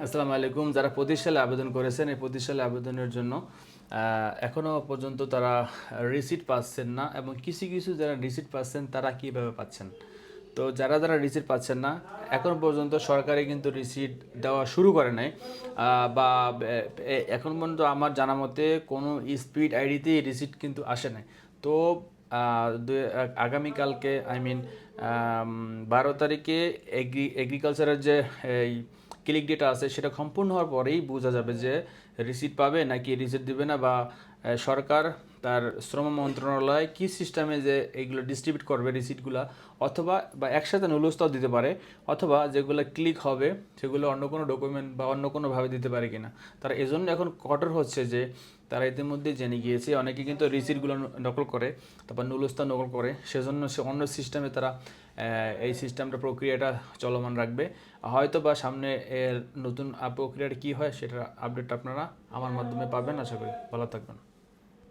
আসসালামু আলাইকুম। যারা পঁচিশ সালে আবেদন করেছেন এই পঁচিশ সালে আবেদনের জন্য আহ, এখনও পর্যন্ত তারা রিসিট পাচ্ছেন না এবং কিছু কিছু যারা রিসিট পাচ্ছেন তারা কীভাবে পাচ্ছেন? তো যারা যারা রিসিট পাচ্ছেন না এখন পর্যন্ত সরকারি কিন্তু রিসিট দেওয়া শুরু করে নাই। বা এখন পর্যন্ত আমার জানা মতে কোনো স্পিড আইডিতেই রিসিট কিন্তু আসে নাই। তো আগামীকালকে আই মিন বারো তারিখে এগ্রি এগ্রিকালচারের যে এই ক্লিক ডেটা আছে, সেটা সম্পূর্ণ হওয়ার পরেই বোঝা যাবে যে রিসিট পাবে নাকি রিসিট দিবে না বা সরকার তার শ্রম মন্ত্রণালয় কি সিস্টেমে যে এইগুলো ডিস্ট্রিবিউট করবে রিসিটগুলো অথবা বা একসাথে নুলস্তাও দিতে পারে, অথবা যেগুলো ক্লিক হবে, সেগুলো অন্য কোনো ডকুমেন্ট বা অন্য কোনোভাবে দিতে পারে কি না তারা এজন্য এখন কঠোর হচ্ছে যে তারা ইতিমধ্যে জেনে গিয়েছে, অনেকে কিন্তু রিসিটগুলো নকল করে, তারপর নুলস্তা নকল করে, সেজন্য সে অন্য সিস্টেমে তারা এই সিস্টেমটা প্রক্রিয়াটা চলমান রাখবে। হয়তো বা সামনে এর নতুন প্রক্রিয়াটা কী হয়, সেটার আপডেট আপনারা আমার মাধ্যমে পাবেন আশা করি। ভালো থাকবেন।